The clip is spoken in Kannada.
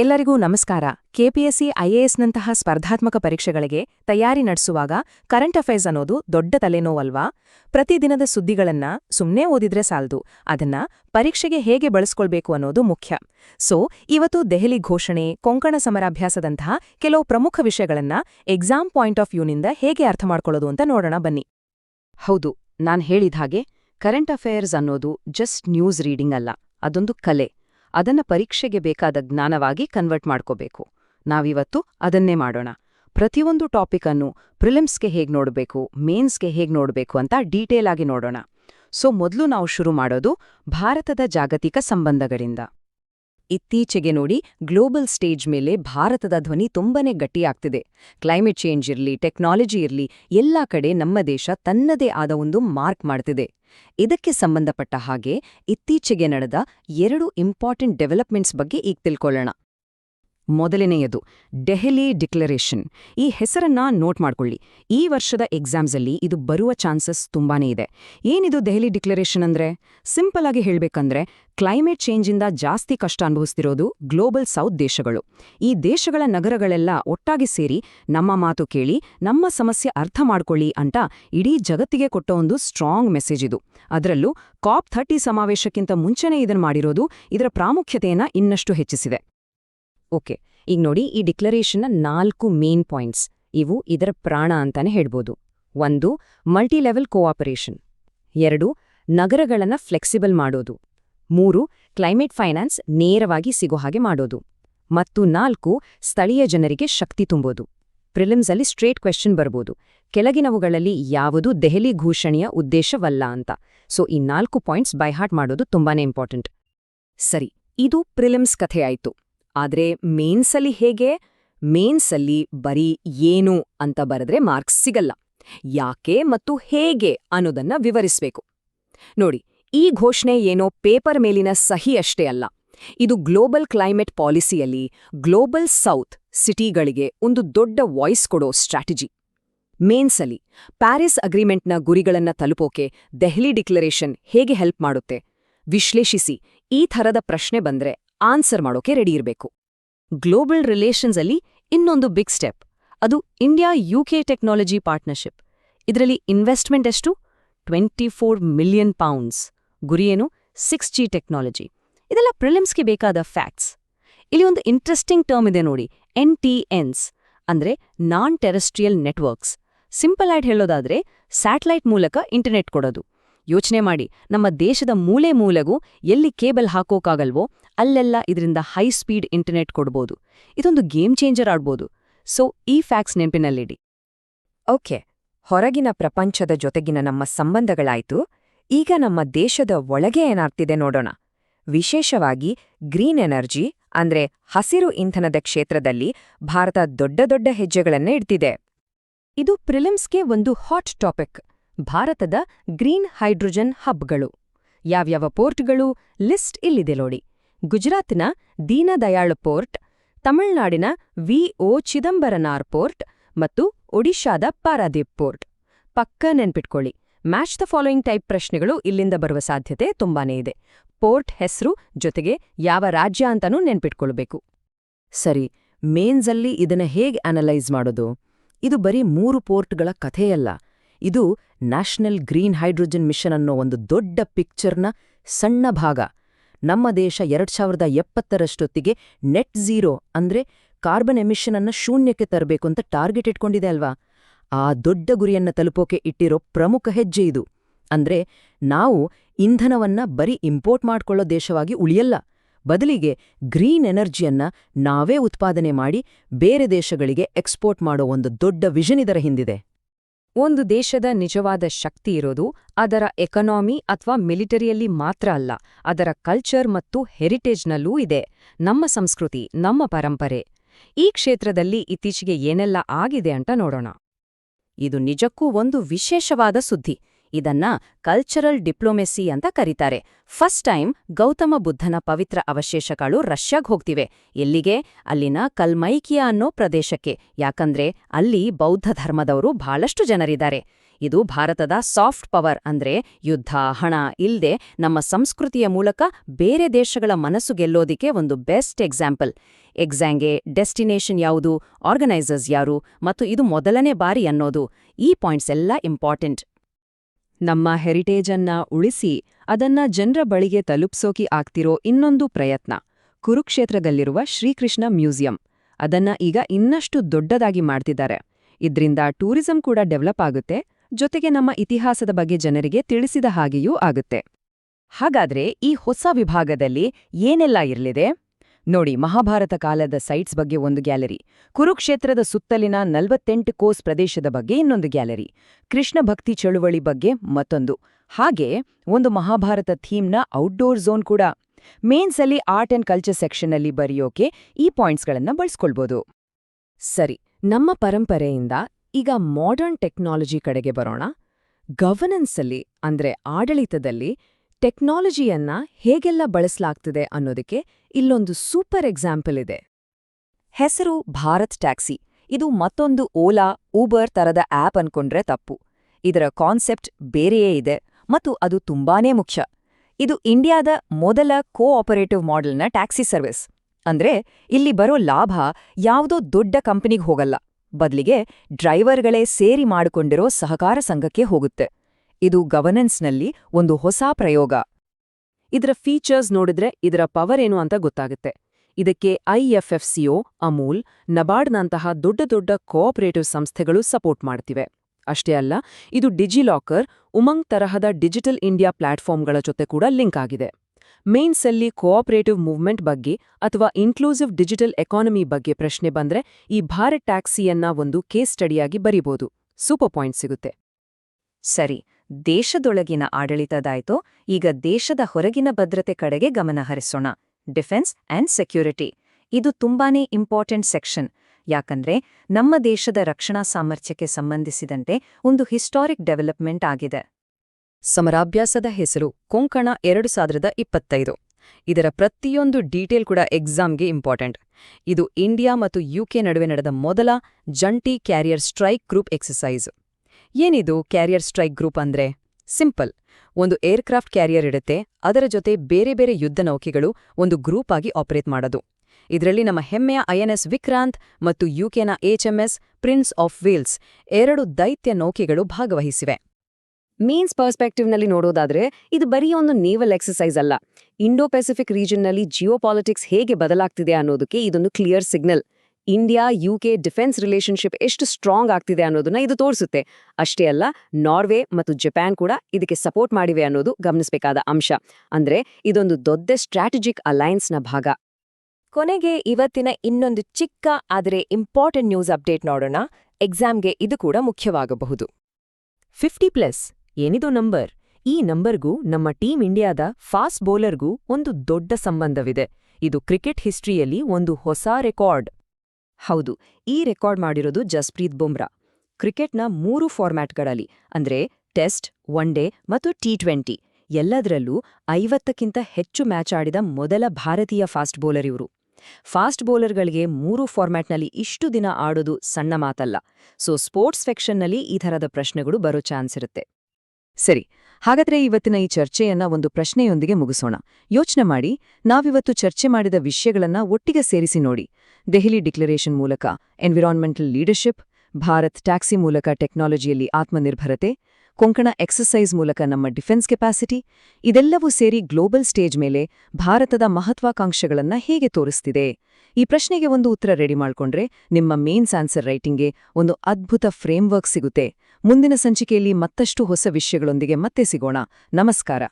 ಎಲ್ಲರಿಗೂ ನಮಸ್ಕಾರ. ಕೆಪಿಎಸ್ಸಿ, ಐಎಎಸ್ನಂತಹ ಸ್ಪರ್ಧಾತ್ಮಕ ಪರೀಕ್ಷೆಗಳಿಗೆ ತಯಾರಿ ನಡೆಸುವಾಗ ಕರೆಂಟ್ ಅಫೇರ್ಸ್ ಅನ್ನೋದು ದೊಡ್ಡ ತಲೆನೋವಲ್ವಾ? ಪ್ರತಿದಿನದ ಸುದ್ದಿಗಳನ್ನ ಸುಮ್ಮನೆ ಓದಿದ್ರೆ ಸಾಲ್ದು. ಅದನ್ನ ಪರೀಕ್ಷೆಗೆ ಹೇಗೆ ಬಳಸ್ಕೊಳ್ಬೇಕು ಅನ್ನೋದು ಮುಖ್ಯ. ಸೊ, ಇವತ್ತು ದೆಹಲಿ ಘೋಷಣೆ, ಕೊಂಕಣ ಸಮರಾಭ್ಯಾಸದಂತಹ ಕೆಲವು ಪ್ರಮುಖ ವಿಷಯಗಳನ್ನ ಎಕ್ಸಾಮ್ ಪಾಯಿಂಟ್ ಆಫ್ ವ್ಯೂನಿಂದ ಹೇಗೆ ಅರ್ಥ ಮಾಡ್ಕೊಳ್ಳೋದು ಅಂತ ನೋಡೋಣ ಬನ್ನಿ. ಹೌದು, ನಾನು ಹೇಳಿದ ಹಾಗೆ ಕರೆಂಟ್ ಅಫೇರ್ಸ್ ಅನ್ನೋದು ಜಸ್ಟ್ ನ್ಯೂಸ್ ರೀಡಿಂಗ್ ಅಲ್ಲ, ಅದೊಂದು ಕಲೆ. ಅದನ್ನ ಪರೀಕ್ಷೆಗೆ ಬೇಕಾದ ಜ್ಞಾನವಾಗಿ ಕನ್ವರ್ಟ್ ಮಾಡ್ಕೋಬೇಕು. ನಾವಿವತ್ತು ಅದನ್ನೇ ಮಾಡೋಣ. ಪ್ರತಿಯೊಂದು ಟಾಪಿಕ್ ಅನ್ನು ಪ್ರಿಲಿಮ್ಸ್ಗೆ ಹೇಗೆ ನೋಡಬೇಕು ಮೇನ್ಸ್ಗೆ ಹೇಗೆ ನೋಡಬೇಕು ಅಂತ ಡೀಟೇಲ್ ಆಗಿ ನೋಡೋಣ. ಸೊ ಮೊದಲು ನಾವು ಶುರು ಮಾಡೋದು ಭಾರತದ ಜಾಗತಿಕ ಸಂಬಂಧಗಳಿಂದ. ಇತ್ತೀಚೆಗೆ ನೋಡಿ ಗ್ಲೋಬಲ್ ಸ್ಟೇಜ್ ಮೇಲೆ ಭಾರತದ ಧ್ವನಿ ತುಂಬನೇ ಗಟ್ಟಿಯಾಗ್ತಿದೆ. ಕ್ಲೈಮೇಟ್ ಚೇಂಜ್ ಇರ್ಲಿ, ಟೆಕ್ನಾಲಜಿ ಇರಲಿ, ಎಲ್ಲಾ ಕಡೆ ನಮ್ಮ ದೇಶ ತನ್ನದೇ ಆದ ಒಂದು ಮಾರ್ಕ್ ಮಾಡ್ತಿದೆ. ಇದಕ್ಕೆ ಸಂಬಂಧಪಟ್ಟ ಹಾಗೆ ಇತ್ತೀಚೆಗೆ ನಡೆದ ಎರಡು ಇಂಪಾರ್ಟೆಂಟ್ ಡೆವಲಪ್ಮೆಂಟ್ಸ್ ಬಗ್ಗೆ ಈಗ ತಿಳ್ಕೊಳ್ಳೋಣ. ಮೊದಲನೆಯದು, ಡೆಹಲಿ ಡಿಕ್ಲರೇಷನ್. ಈ ಹೆಸರನ್ನ ನೋಟ್ ಮಾಡ್ಕೊಳ್ಳಿ. ಈ ವರ್ಷದ ಎಕ್ಸಾಮ್ಸಲ್ಲಿ ಇದು ಬರುವ ಚಾನ್ಸಸ್ ತುಂಬಾನೇ ಇದೆ. ಏನಿದು ದೆಹಲಿ ಡಿಕ್ಲರೇಷನ್ ಅಂದ್ರೆ? ಸಿಂಪಲ್ ಆಗಿ ಹೇಳಬೇಕಂದ್ರೆ, ಕ್ಲೈಮೇಟ್ ಚೇಂಜಿಂದ ಜಾಸ್ತಿ ಕಷ್ಟ ಅನುಭವಿಸ್ತಿರೋದು ಗ್ಲೋಬಲ್ ಸೌತ್ ದೇಶಗಳು. ಈ ದೇಶಗಳ ನಗರಗಳೆಲ್ಲ ಒಟ್ಟಾಗಿ ಸೇರಿ ನಮ್ಮ ಮಾತು ಕೇಳಿ, ನಮ್ಮ ಸಮಸ್ಯೆ ಅರ್ಥ ಮಾಡ್ಕೊಳ್ಳಿ ಅಂತ ಇಡೀ ಜಗತ್ತಿಗೆ ಕೊಟ್ಟ ಒಂದು ಸ್ಟ್ರಾಂಗ್ ಮೆಸೇಜ್ ಇದು. ಅದರಲ್ಲೂ ಕಾಪ್ ಥರ್ಟಿ ಸಮಾವೇಶಕ್ಕಿಂತ ಮುಂಚೆನೇ ಇದನ್ನು ಮಾಡಿರೋದು, ಇದರ ಪ್ರಾಮುಖ್ಯತೆಯನ್ನು ಇನ್ನಷ್ಟು ಹೆಚ್ಚಿಸಿದೆ. ಓಕೆ, ಈಗ ನೋಡಿ ಈ ಡಿಕ್ಲರೇಷನ್ನ ನಾಲ್ಕು ಮೇನ್ ಪಾಯಿಂಟ್ಸ್. ಇವು ಇದರ ಪ್ರಾಣ ಅಂತಾನೆ ಹೇಳ್ಬೋದು. ಒಂದು, ಮಲ್ಟಿಲೆವೆಲ್ ಕೋಆಪರೇಷನ್. ಎರಡು, ನಗರಗಳನ್ನು ಫ್ಲೆಕ್ಸಿಬಲ್ ಮಾಡೋದು. ಮೂರು, ಕ್ಲೈಮೇಟ್ ಫೈನಾನ್ಸ್ ನೇರವಾಗಿ ಸಿಗೋ ಹಾಗೆ ಮಾಡೋದು. ಮತ್ತು ನಾಲ್ಕು, ಸ್ಥಳೀಯ ಜನರಿಗೆ ಶಕ್ತಿ ತುಂಬೋದು. ಪ್ರಿಲಿಮ್ಸಲ್ಲಿ ಸ್ಟ್ರೇಟ್ ಕ್ವೆಶ್ಚನ್ ಬರ್ಬೋದು. ಕೆಳಗಿನವುಗಳಲ್ಲಿ ಯಾವುದು ದೆಹಲಿ ಘೋಷಣೆಯ ಉದ್ದೇಶವಲ್ಲ ಅಂತ. ಸೊ, ಈ ನಾಲ್ಕು ಪಾಯಿಂಟ್ಸ್ ಬೈಹಾರ್ಟ್ ಮಾಡೋದು ತುಂಬಾನೇ ಇಂಪಾರ್ಟೆಂಟ್. ಸರಿ, ಇದು ಪ್ರಿಲಿಮ್ಸ್ ಕಥೆಯಾಯ್ತು ಆದ್ರೆ ಮೇನ್ಸಲ್ಲಿ ಹೇಗೆ? ಮೇನ್ಸಲ್ಲಿ ಬರೀ ಏನು ಅಂತ ಬರೆದ್ರೆ ಮಾರ್ಕ್ಸ್ ಸಿಗಲ್ಲ. ಯಾಕೆ ಮತ್ತು ಹೇಗೆ ಅನ್ನೋದನ್ನ ವಿವರಿಸಬೇಕು. ನೋಡಿ, ಈ ಘೋಷಣೆ ಏನೋ ಪೇಪರ್ ಮೇಲಿನ ಸಹಿ ಅಷ್ಟೇ ಅಲ್ಲ. ಇದು ಗ್ಲೋಬಲ್ ಕ್ಲೈಮೇಟ್ ಪಾಲಿಸಿಯಲ್ಲಿ ಗ್ಲೋಬಲ್ ಸೌತ್ ಸಿಟಿಗಳಿಗೆ ಒಂದು ದೊಡ್ಡ ವಾಯ್ಸ್ ಕೊಡೋ ಸ್ಟ್ರಾಟಜಿ ಮೇನ್ಸಲಿ ಪ್ಯಾರಿಸ್ ಅಗ್ರಿಮೆಂಟ್ನ ಗುರಿಗಳನ್ನ ತಲುಪೋಕೆ ದೆಹಲಿ ಡಿಕ್ಲರೇಷನ್ ಹೇಗೆ ಹೆಲ್ಪ್ ಮಾಡುತ್ತೆ? ವಿಶ್ಲೇಷಿಸಿ. ಈ ಥರದ ಪ್ರಶ್ನೆ ಬಂದ್ರೆ ಆನ್ಸರ್ ಮಾಡೋಕೆ ರೆಡಿ ಇರಬೇಕು. ಗ್ಲೋಬಲ್ ರಿಲೇಷನ್ಸ್ ಅಲ್ಲಿ ಇನ್ನೊಂದು ಬಿಗ್ ಸ್ಟೆಪ್. ಅದು ಇಂಡಿಯಾ ಯುಕೆ ಟೆಕ್ನಾಲಜಿ ಪಾರ್ಟ್ನರ್ಶಿಪ್. ಇದರಲ್ಲಿ ಇನ್ವೆಸ್ಟ್ಮೆಂಟ್ ಎಷ್ಟು? Twenty four million pounds. ಗುರಿಯೇನು six G technology. ಇದೆಲ್ಲ ಪ್ರಿಲಿಮ್ಸ್ಗೆ ಬೇಕಾದ ಫ್ಯಾಕ್ಟ್ಸ್. ಇಲ್ಲಿ ಒಂದು ಇಂಟ್ರೆಸ್ಟಿಂಗ್ ಟರ್ಮ್ ಇದೆ ನೋಡಿ, ಎನ್ ಟಿ ಎನ್ಸ್, ಅಂದ್ರೆ ನಾನ್ ಟೆರೆಸ್ಟ್ರಿಯಲ್ ನೆಟ್ವರ್ಕ್ಸ್. ಸಿಂಪಲ್ ಆಗಿ ಹೇಳೋದಾದ್ರೆ, ಸ್ಯಾಟಲೈಟ್ ಮೂಲಕ ಇಂಟರ್ನೆಟ್ ಕೊಡೋದು. ಯೋಚನೆ ಮಾಡಿ. ನಮ್ಮ ದೇಶದ ಮೂಲೆ ಮೂಲೆಗೂ ಎಲ್ಲಿ ಕೇಬಲ್ ಹಾಕೋಕ್ಕಾಗಲ್ವೋ ಅಲ್ಲೆಲ್ಲ ಇದರಿಂದ ಹೈ ಸ್ಪೀಡ್ ಇಂಟರ್ನೆಟ್ ಕೊಡ್ಬೋದು. ಇದೊಂದು ಗೇಮ್ ಚೇಂಜರ್ ಆಡ್ಬೋದು. ಸೊ, ಈ ಫ್ಯಾಕ್ಸ್ ನೆನಪಿನಲ್ಲಿಡಿ. ಓಕೆ, ಹೊರಗಿನ ಪ್ರಪಂಚದ ಜೊತೆಗಿನ ನಮ್ಮ ಸಂಬಂಧಗಳಾಯ್ತು. ಈಗ ನಮ್ಮ ದೇಶದ ಒಳಗೆ ಏನಾಗ್ತಿದೆ ನೋಡೋಣ. ವಿಶೇಷವಾಗಿ ಗ್ರೀನ್ ಎನರ್ಜಿ, ಅಂದ್ರೆ ಹಸಿರು ಇಂಧನದ ಕ್ಷೇತ್ರದಲ್ಲಿ ಭಾರತ ದೊಡ್ಡ ದೊಡ್ಡ ಹೆಜ್ಜೆಗಳನ್ನೇ ಇಡ್ತಿದೆ. ಇದು ಪ್ರಿಲಿಮ್ಸ್ಗೆ ಒಂದು ಹಾಟ್ ಟಾಪಿಕ್. ಭಾರತದ ಗ್ರೀನ್ ಹೈಡ್ರೋಜನ್ ಹಬ್ಗಳು. ಯಾವ್ಯಾವ ಪೋರ್ಟ್ಗಳು? ಲಿಸ್ಟ್ ಇಲ್ಲಿದೆ ನೋಡಿ. ಗುಜರಾತ್ನ ದೀನದಯಾಳ್ ಪೋರ್ಟ್, ತಮಿಳುನಾಡಿನ ವಿ ಒ ಚಿದಂಬರನಾರ್ ಪೋರ್ಟ್ ಮತ್ತು ಒಡಿಶಾದ ಪಾರಾದೀಪ್ ಪೋರ್ಟ್. ಪಕ್ಕ ನೆನ್ಪಿಟ್ಕೊಳ್ಳಿ. ಮ್ಯಾಚ್ ದ ಫಾಲೋಯಿಂಗ್ ಟೈಪ್ ಪ್ರಶ್ನೆಗಳು ಇಲ್ಲಿಂದ ಬರುವ ಸಾಧ್ಯತೆ ತುಂಬಾನೇ ಇದೆ. ಪೋರ್ಟ್ ಹೆಸರು ಜೊತೆಗೆ ಯಾವ ರಾಜ್ಯ ಅಂತನೂ ನೆನ್ಪಿಟ್ಕೊಳ್ಬೇಕು. ಸರಿ, ಮೇನ್ಸಲ್ಲಿ ಇದನ್ನ ಹೇಗೆ ಅನಲೈಸ್ ಮಾಡೋದು? ಇದು ಬರೀ ಮೂರು ಪೋರ್ಟ್ಗಳ ಕಥೆಯಲ್ಲ. ಇದು ನ್ಯಾಷನಲ್ ಗ್ರೀನ್ ಹೈಡ್ರೋಜನ್ ಮಿಷನ್ ಅನ್ನೋ ಒಂದು ದೊಡ್ಡ ಪಿಕ್ಚರ್ನ ಸಣ್ಣ ಭಾಗ. ನಮ್ಮ ದೇಶ ಎರಡ್ ಸಾವಿರದ ಎಪ್ಪತ್ತರಷ್ಟೊತ್ತಿಗೆ ನೆಟ್ ಝೀರೋ ಅಂದ್ರೆ ಕಾರ್ಬನ್ ಎಮಿಷನ್ ಅನ್ನ ಶೂನ್ಯಕ್ಕೆ ತರಬೇಕು ಅಂತ ಟಾರ್ಗೆಟ್ ಇಟ್ಕೊಂಡಿದೆ ಅಲ್ವಾ? ಆ ದೊಡ್ಡ ಗುರಿಯನ್ನ ತಲುಪೋಕೆ ಇಟ್ಟಿರೋ ಪ್ರಮುಖ ಹೆಜ್ಜೆ ಇದು. ಅಂದ್ರೆ ನಾವು ಇಂಧನವನ್ನ ಬರೀ ಇಂಪೋರ್ಟ್ ಮಾಡ್ಕೊಳ್ಳೋ ದೇಶವಾಗಿ ಉಳಿಯಲ್ಲ. ಬದಲಿಗೆ ಗ್ರೀನ್ ಎನರ್ಜಿಯನ್ನ ನಾವೇ ಉತ್ಪಾದನೆ ಮಾಡಿ ಬೇರೆ ದೇಶಗಳಿಗೆ ಎಕ್ಸ್ಪೋರ್ಟ್ ಮಾಡೋ ಒಂದು ದೊಡ್ಡ ವಿಷನ್ ಇದರ ಹಿಂದಿದೆ. ಒಂದು ದೇಶದ ನಿಜವಾದ ಶಕ್ತಿ ಇರೋದು ಅದರ ಎಕನಾಮಿ ಅಥವಾ ಮಿಲಿಟರಿಯಲ್ಲಿ ಮಾತ್ರ ಅಲ್ಲ, ಅದರ ಕಲ್ಚರ್ ಮತ್ತು ಹೆರಿಟೇಜ್ನಲ್ಲೂ ಇದೆ. ನಮ್ಮ ಸಂಸ್ಕೃತಿ, ನಮ್ಮ ಪರಂಪರೆ. ಈ ಕ್ಷೇತ್ರದಲ್ಲಿ ಇತ್ತೀಚೆಗೆ ಏನೆಲ್ಲ ಆಗಿದೆ ಅಂತ ನೋಡೋಣ. ಇದು ನಿಜಕ್ಕೂ ಒಂದು ವಿಶೇಷವಾದ ಸುದ್ದಿ. ಇದನ್ನ ಕಲ್ಚರಲ್ ಡಿಪ್ಲೊಮೆಸಿ ಅಂತ ಕರೀತಾರೆ. ಫಸ್ಟ್ ಟೈಮ್ ಗೌತಮ ಬುದ್ಧನ ಪವಿತ್ರ ಅವಶೇಷಗಳು ರಷ್ಯಾಗ್ ಹೋಗ್ತಿವೆ. ಎಲ್ಲಿಗೆ? ಅಲ್ಲಿನ ಕಲ್ಮೈಕಿಯಾ ಅನ್ನೋ ಪ್ರದೇಶಕ್ಕೆ. ಯಾಕಂದ್ರೆ ಅಲ್ಲಿ ಬೌದ್ಧ ಧರ್ಮದವರು ಬಹಳಷ್ಟು ಜನರಿದ್ದಾರೆ. ಇದು ಭಾರತದ ಸಾಫ್ಟ್ ಪವರ್ ಅಂದ್ರೆ ಯುದ್ಧ, ಹಣ ಇಲ್ದೆ ನಮ್ಮ ಸಂಸ್ಕೃತಿಯ ಮೂಲಕ ಬೇರೆ ದೇಶಗಳ ಮನಸ್ಸು ಗೆಲ್ಲೋದಿಕ್ಕೆ ಒಂದು ಬೆಸ್ಟ್ ಎಕ್ಸಾಂಪಲ್ ಎಕ್ಸಾಂಗೆ ಡೆಸ್ಟಿನೇಷನ್ ಯಾವುದು? ಆರ್ಗನೈಸರ್ಸ್ ಯಾರು? ಮತ್ತು ಇದು ಮೊದಲನೇ ಬಾರಿ ಅನ್ನೋದು. ಈ ಪಾಯಿಂಟ್ಸ್ ಎಲ್ಲ ಇಂಪಾರ್ಟೆಂಟ್ ನಮ್ಮ ಹೆರಿಟೇಜನ್ನ ಉಳಿಸಿ ಅದನ್ನ ಜನರ ಬಳಿಗೆ ತಲುಪ್ಸೋಕಿ ಆಗ್ತಿರೋ ಇನ್ನೊಂದು ಪ್ರಯತ್ನ. ಕುರುಕ್ಷೇತ್ರದಲ್ಲಿರುವ ಶ್ರೀಕೃಷ್ಣ ಮ್ಯೂಸಿಯಂ. ಅದನ್ನ ಈಗ ಇನ್ನಷ್ಟು ದೊಡ್ಡದಾಗಿ ಮಾಡ್ತಿದ್ದಾರೆ. ಇದ್ರಿಂದ ಟೂರಿಸಂ ಕೂಡ ಡೆವಲಪ್ ಆಗುತ್ತೆ. ಜೊತೆಗೆ ನಮ್ಮ ಇತಿಹಾಸದ ಬಗ್ಗೆ ಜನರಿಗೆ ತಿಳಿಸಿದ ಹಾಗೆಯೂ ಆಗುತ್ತೆ. ಹಾಗಾದ್ರೆ ಈ ಹೊಸ ವಿಭಾಗದಲ್ಲಿ ಏನೆಲ್ಲ ಇರಲಿದೆ? ನೋಡಿ, ಮಹಾಭಾರತ ಕಾಲದ ಸೈಟ್ಸ್ ಬಗ್ಗೆ ಒಂದು ಗ್ಯಾಲರಿ. ಕುರುಕ್ಷೇತ್ರದ ಸುತ್ತಲಿನ ನಲವತ್ತೆಂಟು ಕೋಸ್ ಪ್ರದೇಶದ ಬಗ್ಗೆ ಇನ್ನೊಂದು ಗ್ಯಾಲರಿ. ಕೃಷ್ಣ ಭಕ್ತಿ ಚಳುವಳಿ ಬಗ್ಗೆ ಮತ್ತೊಂದು. ಹಾಗೆ, ಒಂದು ಮಹಾಭಾರತ ಥೀಮ್ನ ಔಟ್ಡೋರ್ ಝೋನ್ ಕೂಡ. ಮೇನ್ಸಲ್ಲಿ ಆರ್ಟ್ ಅಂಡ್ ಕಲ್ಚರ್ ಸೆಕ್ಷನ್ನಲ್ಲಿ ಬರೆಯೋಕೆ ಈ ಪಾಯಿಂಟ್ಸ್ಗಳನ್ನು ಬಳಸ್ಕೊಳ್ಬೋದು. ಸರಿ, ನಮ್ಮ ಪರಂಪರೆಯಿಂದ ಈಗ ಮಾಡರ್ನ್ ಟೆಕ್ನಾಲಜಿ ಕಡೆಗೆ ಬರೋಣ. ಗವರ್ನೆನ್ಸಲ್ಲಿ ಅಂದ್ರೆ ಆಡಳಿತದಲ್ಲಿ ಟೆಕ್ನಾಲಜಿಯನ್ನ ಹೇಗೆಲ್ಲ ಬಳಸಲಾಗ್ತಿದೆ ಅನ್ನೋದಕ್ಕೆ ಇಲ್ಲೊಂದು ಸೂಪರ್ ಎಕ್ಸಾಂಪಲ್ ಇದೆ. ಹೆಸರು ಭಾರತ್ ಟ್ಯಾಕ್ಸಿ. ಇದು ಮತ್ತೊಂದು ಓಲಾ, ಊಬರ್ ತರದ ಆಪ್ ಅನ್ಕೊಂಡ್ರೆ ತಪ್ಪು. ಇದರ ಕಾನ್ಸೆಪ್ಟ್ ಬೇರೆಯೇ ಇದೆ ಮತ್ತು ಅದು ತುಂಬಾನೇ ಮುಖ್ಯ. ಇದು ಇಂಡಿಯಾದ ಮೊದಲ ಕೋಆಪರೇಟಿವ್ ಮಾಡೆಲ್ನ ಟ್ಯಾಕ್ಸಿ ಸರ್ವಿಸ್. ಅಂದ್ರೆ ಇಲ್ಲಿ ಬರೋ ಲಾಭ ಯಾವುದೋ ದೊಡ್ಡ ಕಂಪನಿಗೆ ಹೋಗಲ್ಲ. ಬದಲಿಗೆ ಡ್ರೈವರ್ಗಳೇ ಸೇರಿ ಮಾಡಿಕೊಂಡಿರೋ ಸಹಕಾರ ಸಂಘಕ್ಕೆ ಹೋಗುತ್ತೆ. ಇದು ಗವರ್ನೆನ್ಸ್ನಲ್ಲಿ ಒಂದು ಹೊಸ ಪ್ರಯೋಗ. ಇದರ ಫೀಚರ್ಸ್ ನೋಡಿದ್ರೆ ಇದರ ಪವರ್ ಏನು ಅಂತ ಗೊತ್ತಾಗುತ್ತೆ. ಇದಕ್ಕೆ ಐಎಫ್ಎಫ್ಸಿಒ ಅಮೂಲ್ ನಬಾರ್ಡ್ನಂತಹ ದೊಡ್ಡ ದೊಡ್ಡ ಕೋಆಪರೇಟಿವ್ ಸಂಸ್ಥೆಗಳು ಸಪೋರ್ಟ್ ಮಾಡ್ತಿವೆ. ಅಷ್ಟೇ ಅಲ್ಲ, ಇದು ಡಿಜಿಲಾಕರ್ ಉಮಂಗ್ ತರಹದ ಡಿಜಿಟಲ್ ಇಂಡಿಯಾ ಪ್ಲಾಟ್ಫಾರ್ಮ್ಗಳ ಜೊತೆ ಕೂಡ ಲಿಂಕ್ ಆಗಿದೆ. ಮೇನ್ಸಲ್ಲಿ ಕೋಆಪರೇಟಿವ್ ಮೂವ್ಮೆಂಟ್ ಬಗ್ಗೆ ಅಥವಾ ಇನ್ಕ್ಲೂಸಿವ್ ಡಿಜಿಟಲ್ ಎಕಾನಮಿ ಬಗ್ಗೆ ಪ್ರಶ್ನೆ ಬಂದ್ರೆ ಈ ಭಾರತ್ ಟ್ಯಾಕ್ಸಿಯನ್ನ ಒಂದು ಕೇಸ್ ಸ್ಟಡಿಯಾಗಿ ಬರಿಬೋದು. ಸೂಪರ್ ಪಾಯಿಂಟ್ ಸಿಗುತ್ತೆ. ಸರಿ ದೇಶದೊಳಗಿನ ಆಡಳಿತದಾಯ್ತು, ಈಗ ದೇಶದ ಹೊರಗಿನ ಭದ್ರತೆ ಕಡೆಗೆ ಗಮನ ಹರಿಸೋಣ. Defence and security. ಇದು ತುಂಬಾನೇ ಇಂಪಾರ್ಟೆಂಟ್ ಸೆಕ್ಷನ್. ಯಾಕಂದ್ರೆ, ನಮ್ಮ ದೇಶದ ರಕ್ಷಣಾ ಸಾಮರ್ಥ್ಯಕ್ಕೆ ಸಂಬಂಧಿಸಿದಂತೆ ಒಂದು ಹಿಸ್ಟಾರಿಕ್ ಡೆವಲಪ್ಮೆಂಟ್ ಆಗಿದೆ. ಸಮರಾಭ್ಯಾಸದ ಹೆಸರು ಕೊಂಕಣ ಎರಡು ಸಾವಿರದ ಇಪ್ಪತ್ತೈದು. ಇದರ ಪ್ರತಿಯೊಂದು ಡೀಟೇಲ್ ಕೂಡ ಎಕ್ಸಾಮ್ಗೆ ಇಂಪಾರ್ಟೆಂಟ್. ಇದು ಇಂಡಿಯಾ ಮತ್ತು ಯುಕೆ ನಡುವೆ ನಡೆದ ಮೊದಲ ಜಂಟಿ ಕ್ಯಾರಿಯರ್ ಸ್ಟ್ರೈಕ್ ಗ್ರೂಪ್ ಎಕ್ಸಸೈಸ್ ಏನಿದು ಕ್ಯಾರಿಯರ್ ಸ್ಟ್ರೈಕ್ ಗ್ರೂಪ್ ಅಂದ್ರೆ? ಸಿಂಪಲ್. ಒಂದು ಏರ್ಕ್ರಾಫ್ಟ್ ಕ್ಯಾರಿಯರ್ ಇಡುತ್ತೆ, ಅದರ ಜೊತೆ ಬೇರೆ ಬೇರೆ ಯುದ್ಧ ನೌಕೆಗಳು ಒಂದು ಗ್ರೂಪ್ ಆಗಿ ಆಪರೇಟ್ ಮಾಡೋದು. ಇದರಲ್ಲಿ ನಮ್ಮ ಹೆಮ್ಮೆಯ ಐಎನ್ಎಸ್ ವಿಕ್ರಾಂತ್ ಮತ್ತು ಯುಕೆನ ಎಚ್ಎಂಎಸ್ ಪ್ರಿನ್ಸ್ ಆಫ್ ವೇಲ್ಸ್ ಎರಡು ದೈತ್ಯ ನೌಕೆಗಳು ಭಾಗವಹಿಸಿವೆ. ಮೀನ್ಸ್ ಪರ್ಸ್ಪೆಕ್ಟಿವ್ನಲ್ಲಿ ನೋಡೋದಾದ್ರೆ, ಇದು ಬರೀ ಒಂದು ನೇವಲ್ ಎಕ್ಸಸೈಸ್ ಅಲ್ಲ. ಇಂಡೋ ಪೆಸಿಫಿಕ್ ರೀಜನ್ನಲ್ಲಿ ಜಿಯೋಪಾಲಿಟಿಕ್ಸ್ ಹೇಗೆ ಬದಲಾಗ್ತಿದೆ ಅನ್ನೋದಕ್ಕೆ ಇದೊಂದು clear signal. India U K defence relationship ಎಷ್ಟು ಸ್ಟ್ರಾಂಗ್ ಆಗ್ತಿದೆ ಅನ್ನೋದನ್ನ ಇದು ತೋರಿಸುತ್ತೆ. ಅಷ್ಟೇ ಅಲ್ಲ ನಾರ್ವೆ ಮತ್ತು ಜಪಾನ್ ಕೂಡ ಇದಕ್ಕೆ ಸಪೋರ್ಟ್ ಮಾಡಿವೆ ಅನ್ನೋದು ಗಮನಿಸಬೇಕಾದ ಅಂಶ. ಅಂದ್ರೆ ಇದೊಂದು ದೊಡ್ಡ ಸ್ಟ್ರಾಟಜಿಕ್ ಅಲೈನ್ಸ್ನ ಭಾಗ. ಕೊನೆಗೆ ಇವತ್ತಿನ ಇನ್ನೊಂದು ಚಿಕ್ಕ, ಆದರೆ ಇಂಪಾರ್ಟೆಂಟ್ ನ್ಯೂಸ್ ಅಪ್ಡೇಟ್ ನೋಡೋಣ. ಎಕ್ಸಾಮ್ಗೆ ಇದು ಕೂಡ ಮುಖ್ಯವಾಗಬಹುದು. ಫಿಫ್ಟಿ ಪ್ಲಸ್ ಏನಿದು ನಂಬರ್ ಈ ನಂಬರ್ಗೂ ನಮ್ಮ ಟೀಮ್ ಇಂಡಿಯಾದ ಫಾಸ್ಟ್ ಬೌಲರ್ಗೂ ಒಂದು ದೊಡ್ಡ ಸಂಬಂಧವಿದೆ. ಇದು ಕ್ರಿಕೆಟ್ ಹಿಸ್ಟ್ರಿಯಲ್ಲಿ ಒಂದು ಹೊಸ ರೆಕಾರ್ಡ್ ಹೌದು, ಈ ರೆಕಾರ್ಡ್ ಮಾಡಿರೋದು ಜಸ್ಪ್ರೀತ್ ಬುಮ್ರಾ. ಕ್ರಿಕೆಟ್ನ ಮೂರು ಫಾರ್ಮ್ಯಾಟ್ಗಳಲ್ಲಿ, ಅಂದ್ರೆ ಟೆಸ್ಟ್, ಒನ್ ಡೇ ಮತ್ತು ಟಿ ಟ್ವೆಂಟಿ, ಎಲ್ಲದರಲ್ಲೂ ಐವತ್ತಕ್ಕಿಂತ ಹೆಚ್ಚು ಮ್ಯಾಚ್ ಆಡಿದ ಮೊದಲ ಭಾರತೀಯ ಫಾಸ್ಟ್ ಬೌಲರ್ ಇವರು. ಫಾಸ್ಟ್ ಬೌಲರ್ಗಳಿಗೆ ಮೂರು ಫಾರ್ಮ್ಯಾಟ್ನಲ್ಲಿ ಇಷ್ಟು ದಿನ ಆಡೋದು ಸಣ್ಣ ಮಾತಲ್ಲ, ಸೊ ಸ್ಪೋರ್ಟ್ಸ್ ಫೆಕ್ಷನ್ನಲ್ಲಿ ಈ ಥರದ ಪ್ರಶ್ನೆಗಳು ಬರೋ ಚಾನ್ಸ್ ಇರುತ್ತೆ. ಸರಿ, ಹಾಗಾದ್ರೆ ಇವತ್ತಿನ ಈ ಚರ್ಚೆಯನ್ನ ಒಂದು ಪ್ರಶ್ನೆಯೊಂದಿಗೆ ಮುಗಿಸೋಣ. ಯೋಚನೆ ಮಾಡಿ, ನಾವಿವತ್ತು ಚರ್ಚೆ ಮಾಡಿದ ವಿಷಯಗಳನ್ನ ಒಟ್ಟಿಗೆ ಸೇರಿಸಿ ನೋಡಿ. ದೆಹಲಿ ಡಿಕ್ಲರೇಷನ್ ಮೂಲಕ, ಎನ್ವಿರಾನ್ಮೆಂಟಲ್ ಲೀಡರ್ಶಿಪ್, ಭಾರತ್ ಟ್ಯಾಕ್ಸಿ ಮೂಲಕ ಟೆಕ್ನಾಲಜಿಯಲ್ಲಿ ಆತ್ಮನಿರ್ಭರತೆ, ಕೊಂಕಣ ಎಕ್ಸಸೈಸ್ ಮೂಲಕ ನಮ್ಮ ಡಿಫೆನ್ಸ್ ಕೆಪಾಸಿಟಿ ಇದೆಲ್ಲವೂ ಸೇರಿ ಗ್ಲೋಬಲ್ ಸ್ಟೇಜ್ ಮೇಲೆ ಭಾರತದ ಮಹತ್ವಾಕಾಂಕ್ಷೆಗಳನ್ನ ಹೇಗೆ ತೋರಿಸ್ತಿದೆ? ಈ ಪ್ರಶ್ನೆಗೆ ಒಂದು ಉತ್ತರ ರೆಡಿ ಮಾಡ್ಕೊಂಡ್ರೆ ನಿಮ್ಮ ಮೇನ್ಸ್ ಆನ್ಸರ್ ರೈಟಿಂಗ್ಗೆ ಒಂದು ಅದ್ಭುತ ಫ್ರೇಮ್ವರ್ಕ್ ಸಿಗುತ್ತೆ. ಮುಂದಿನ ಸಂಚಿಕೆಯಲ್ಲಿ ಮತ್ತಷ್ಟು ಹೊಸ ವಿಷಯಗಳೊಂದಿಗೆ ಮತ್ತೆ ಸಿಗೋಣ. ನಮಸ್ಕಾರ.